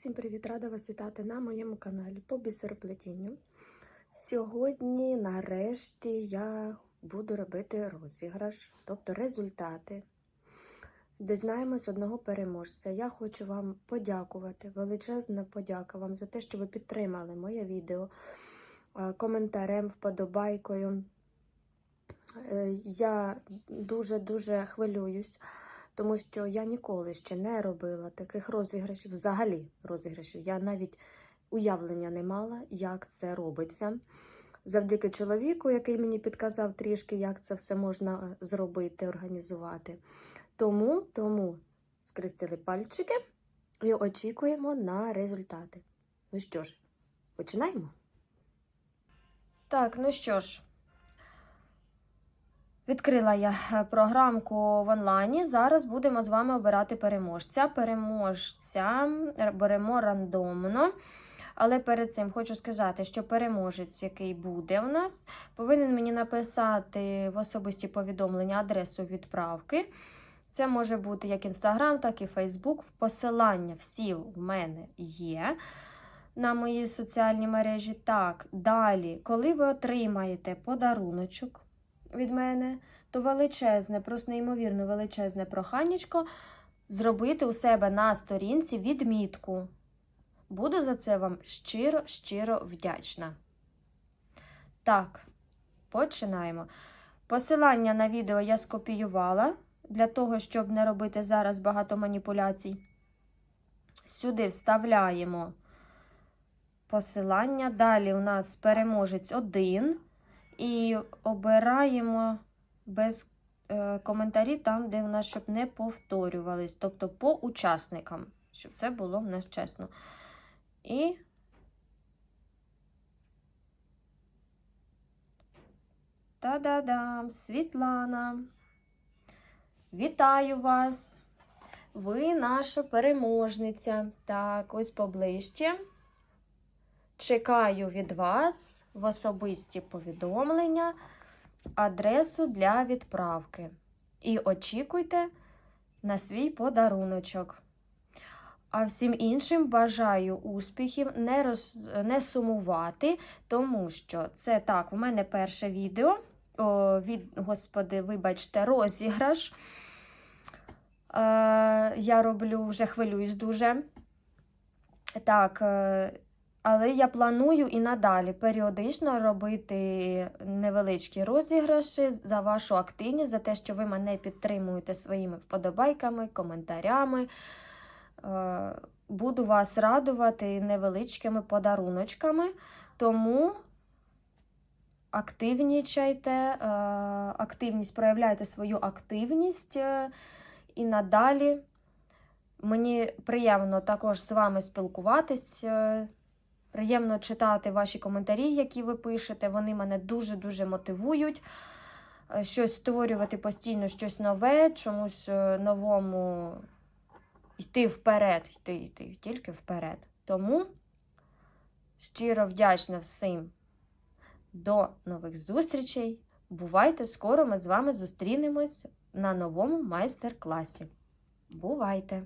Всім привіт! Рада вас вітати на моєму каналі по бісероплетінню. Сьогодні, нарешті, я буду робити розіграш, тобто результати. Дізнаємось одного переможця. Я хочу вам подякувати, величезна подяка вам за те, що ви підтримали моє відео е, коментарем, вподобайкою. Е, Я дуже-дуже хвилююсь тому що я ніколи ще не робила таких розіграшів, взагалі розіграшів. Я навіть уявлення не мала, як це робиться. Завдяки чоловіку, який мені підказав трішки, як це все можна е, зробити, організувати. Тому, тому скрестили пальчики і очікуємо на результати. Ну що ж, починаємо? Так, ну що ж. Відкрила я е, програмку в онлайні. Зараз будемо з вами обирати переможця. Переможця беремо рандомно. Але перед цим хочу сказати, що переможець, який буде у нас, повинен мені написати в особисті повідомлення адресу відправки. Це може бути як Інстаграм, так і Фейсбук. Посилання всі в мене є на мої соціальні мережі. Так, далі, коли ви отримаєте подаруночок від мене, то величезне, просто неймовірно величезне проханнячко зробити у себе на сторінці відмітку. Буду за це вам щиро-щиро вдячна. Так, починаємо. Посилання на відео я скопіювала для того, щоб не робити зараз багато маніпуляцій. Сюди вставляємо посилання. Далі у нас переможець один. І обираємо без е, коментарі там, де в нас, щоб не повторювались. Тобто по учасникам, щоб це було в нас чесно. І Та-да-дам! Світлана. Вітаю вас! Ви наша переможниця. Так, ось поближче. Чекаю від вас в особисті повідомлення, адресу для відправки. І очікуйте на свій подаруночок. А всім іншим бажаю успіхів, не роз... не сумувати, тому що це так, в мене перше відео. О, від, Господи, вибачте, розіграш. Е, Я роблю вже хвилююсь дуже. Так, е, але я планую і надалі періодично робити невеличкі розіграші за вашу активність, за те, що ви мене підтримуєте своїми вподобайками, коментарями. Е, буду вас радувати невеличкими подаруночками. Тому активнічайте, е, активність, проявляйте свою активність е, і надалі. Мені приємно також з вами спілкуватись. Приємно читати ваші коментарі, які ви пишете. Вони мене дуже-дуже мотивують. Е, щось створювати постійно щось нове, чомусь е, новому йти вперед, йти, йти тільки вперед. Тому щиро вдячна всім. До нових зустрічей. Бувайте! Скоро ми з вами зустрінемось на новому майстер-класі. Бувайте!